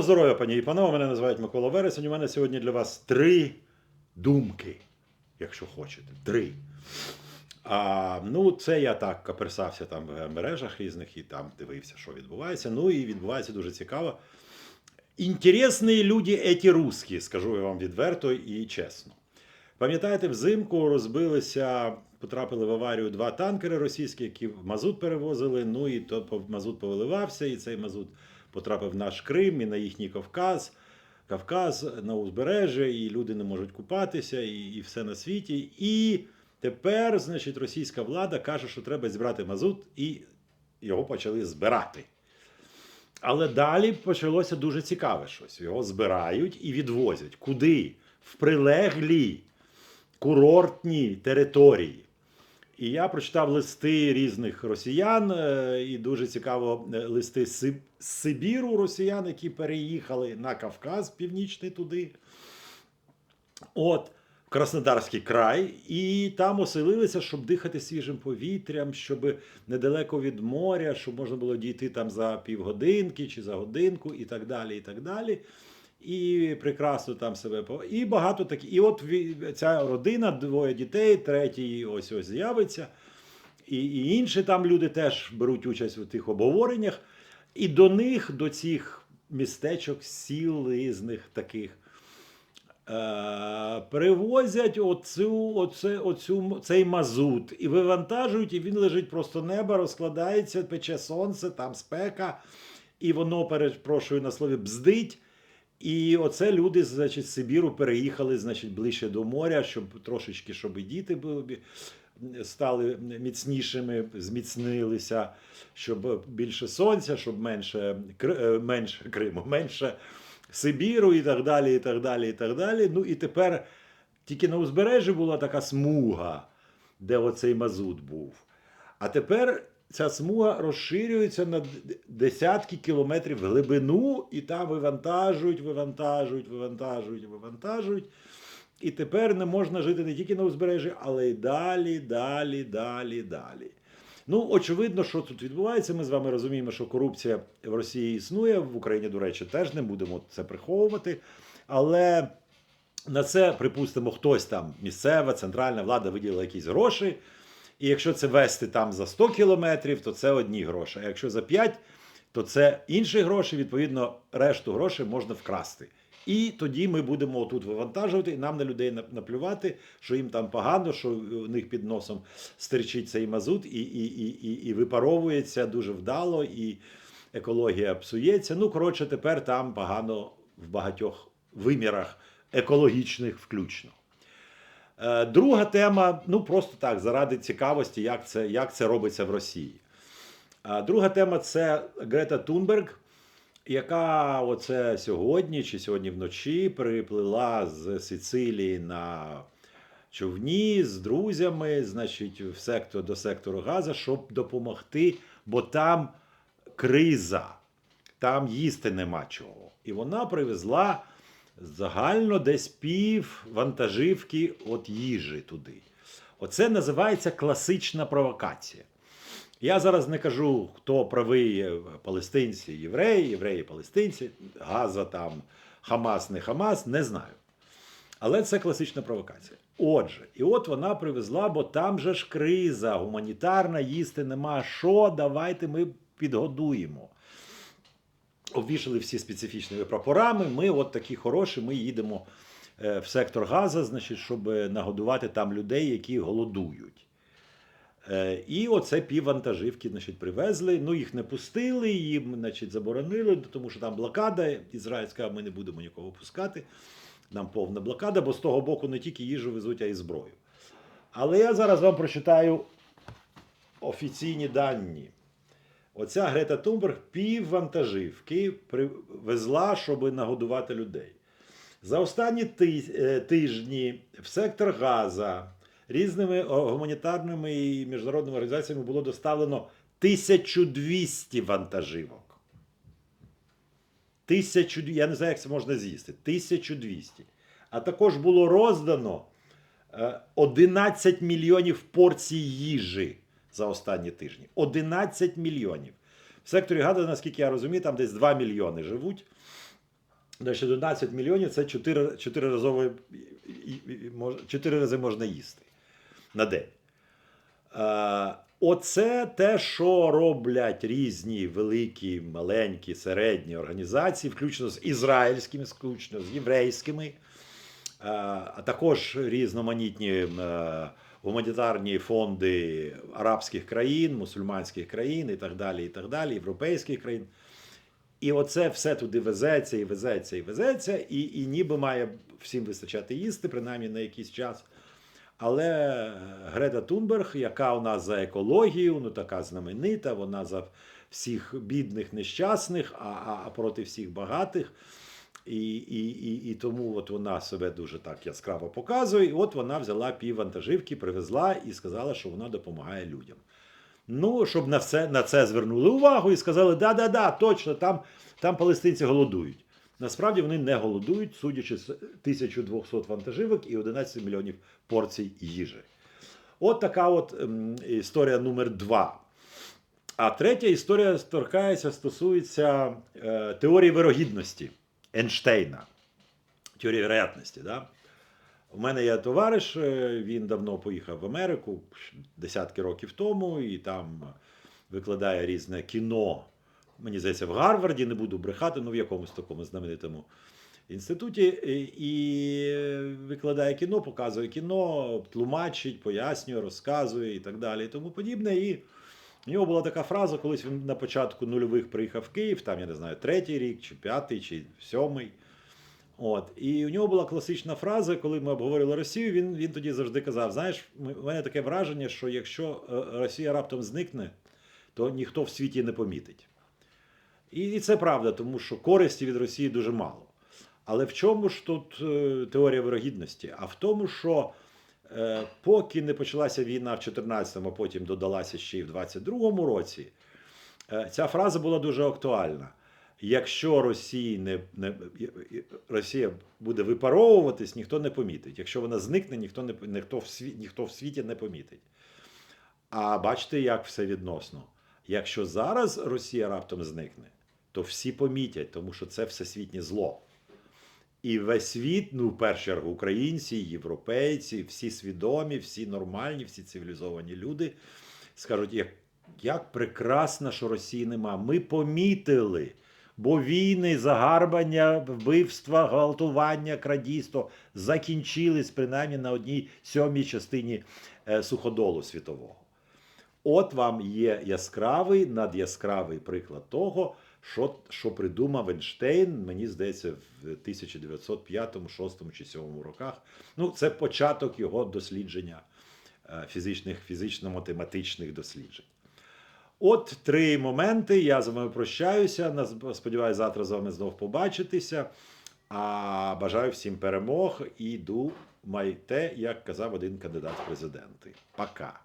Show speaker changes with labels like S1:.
S1: Здоров'я, пані і панове. Мене називають Микола Вересень. У мене сьогодні для вас три думки, якщо хочете. Три. А, ну, це я так каперсався там в мережах різних і там дивився, що відбувається. Ну і відбувається дуже цікаво. Інтересні люди еті русські, скажу я вам відверто і чесно. Пам'ятаєте, взимку розбилися, потрапили в аварію два танкери російські, які мазут перевозили. Ну і то мазут повиливався, і цей мазут потрапив наш Крим і на їхній Кавказ. Кавказ на узбережжя, і люди не можуть купатися, і, і все на світі. І тепер, значить, російська влада каже, що треба збирати мазут, і його почали збирати. Але далі почалося дуже цікаве щось. Його збирають і відвозять. Куди? В прилеглі курортні території. І я прочитав листи різних росіян, е, і дуже цікаво е, листи з Сибіру росіян, які переїхали на Кавказ північний туди. От, в Краснодарський край, і там оселилися, щоб дихати свіжим повітрям, щоб недалеко від моря, щоб можна було дійти там за півгодинки чи за годинку, і так далі. І так далі. І прекрасно там себе і багато таких. І от ця родина, двоє дітей, третій ось ось з'явиться. І, і інші там люди теж беруть участь у тих обговореннях. І до них, до цих містечок, сіл різних таких, е, привозять оцю, оце, оцю, цей мазут і вивантажують, і він лежить просто неба, розкладається, пече сонце, там спека, і воно, перепрошую на слові, бздить. І оце люди, значить, з Сибіру переїхали, значить, ближче до моря, щоб трошечки, щоб і діти були, стали міцнішими, зміцнилися, щоб більше сонця, щоб менше, е, менше Криму, менше Сибіру і так далі, і так далі, і так далі. Ну і тепер тільки на узбережжі була така смуга, де оцей мазут був. А тепер ця смуга розширюється на десятки кілометрів в глибину, і там вивантажують, вивантажують, вивантажують, вивантажують. І тепер не можна жити не тільки на узбережжі, але й далі, далі, далі, далі. Ну, очевидно, що тут відбувається. Ми з вами розуміємо, що корупція в Росії існує, в Україні, до речі, теж не будемо це приховувати. Але на це, припустимо, хтось там місцева, центральна влада виділила якісь гроші. І якщо це вести там за 100 кілометрів, то це одні гроші. А якщо за 5, то це інші гроші. Відповідно, решту грошей можна вкрасти. І тоді ми будемо тут вивантажувати, і нам на людей нап- наплювати, що їм там погано, що у них під носом стерчить цей мазут і, і, і, і, і випаровується дуже вдало, і екологія псується. Ну, коротше, тепер там погано в багатьох вимірах екологічних включно. Е, Друга тема, ну просто так, заради цікавості, як це, як це робиться в Росії. А Друга тема це Грета Тунберг, яка оце сьогодні чи сьогодні вночі приплила з Сицилії на човні з друзями, значить, в сектор, до сектору Газа, щоб допомогти, бо там криза, там їсти нема чого. І вона привезла загально десь пів вантажівки от їжі туди. Оце називається класична провокація. Я зараз не кажу, хто правий е, палестинці, євреї, євреї, палестинці, Газа там, Хамас, не Хамас, не знаю. Але це класична провокація. Отже, і от вона привезла, бо там же ж криза гуманітарна, їсти нема що, давайте ми підгодуємо. Обвішали всі специфічними прапорами. Ми, от такі хороші, ми їдемо е, в сектор Газа, значить, щоб нагодувати там людей, які голодують. Е, І оце пів вантажівки значить, привезли. Ну, їх не пустили, їм значить, заборонили, тому що там блокада. Ізраїль сказав, ми не будемо нікого пускати. Нам повна блокада, бо з того боку не тільки їжу везуть, а й зброю. Але я зараз вам прочитаю офіційні дані. Оця Грета Тунберг пів вантажівки привезла, щоб нагодувати людей. За останні е, тижні в сектор Газа різними гуманітарними і міжнародними організаціями було доставлено 1200 вантажівок. Тисячу, я не знаю, як це можна з'їсти. 1200. А також було роздано е, 11 мільйонів порцій їжі за останні тижні. 11 мільйонів. В секторі Газа, наскільки я розумію, там десь 2 мільйони живуть. Значить, 11 мільйонів це 4, 4, разове, 4 рази можна їсти на день. Оце те, що роблять різні великі, маленькі, середні організації, включно з ізраїльськими, включно з єврейськими, а також різноманітні гуманітарні фонди арабських країн, мусульманських країн і так далі, і так далі, європейських країн. І оце все туди везеться, і везеться, і везеться, і, і ніби має всім вистачати їсти, принаймні на якийсь час. Але Грета Тунберг, яка у нас за екологію, ну така знаменита, вона за всіх бідних, нещасних, а, а, а проти всіх багатих. І, і, і, і тому от вона себе дуже так яскраво показує. І от вона взяла пів вантажівки, привезла і сказала, що вона допомагає людям. Ну, щоб на все на це звернули увагу і сказали, да-да-да, точно, там, там палестинці голодують. Насправді вони не голодують, судячи з 1200 вантажівок і 11 мільйонів порцій їжі. От така от ем, історія номер два. А третя історія торкається, стосується е, теорії вирогідності Ейнштейна. Теорії вероятності. Да? У мене є товариш, е, він давно поїхав в Америку десятки років тому, і там викладає різне кіно. Мені здається, в Гарварді, не буду брехати, ну в якомусь такому знаменитому інституті. І викладає кіно, показує кіно, тлумачить, пояснює, розказує і так далі, і тому подібне. І у нього була така фраза, колись він на початку нульових приїхав в Київ, там, я не знаю, третій рік, чи п'ятий, чи сьомий. От. І у нього була класична фраза, коли ми обговорили Росію, він він тоді завжди казав: знаєш, у мене таке враження, що якщо Росія раптом зникне, то ніхто в світі не помітить. І, і це правда, тому що користі від Росії дуже мало. Але в чому ж тут е, теорія вирогідності? А в тому, що е, поки не почалася війна в 14-му, а потім додалася ще й в 22-му році, е, ця фраза була дуже актуальна. Якщо Росії не, не, Росія буде випаровуватись, ніхто не помітить. Якщо вона зникне, ніхто не ніхто в світі, ніхто в світі не помітить. А бачите, як все відносно. Якщо зараз Росія раптом зникне, то всі помітять, тому що це всесвітнє зло. І весь світ, ну, в першу чергу, українці, європейці, всі свідомі, всі нормальні, всі цивілізовані люди скажуть, як, як прекрасно, що Росії нема. Ми помітили. Бо війни, загарбання, вбивства, гвалтування, крадійство закінчились принаймні на одній сьомій частині е, суходолу світового. От вам є яскравий, надяскравий приклад того, що що придумав Ейнштейн, мені здається, в 1905, 6 чи 7 роках. Ну, це початок його дослідження е, фізичних, фізично-математичних досліджень. От три моменти. Я з вами прощаюся. Сподіваюся, завтра з вами знов побачитися. А бажаю всім перемог і думайте, як казав один кандидат в президенти. Пока.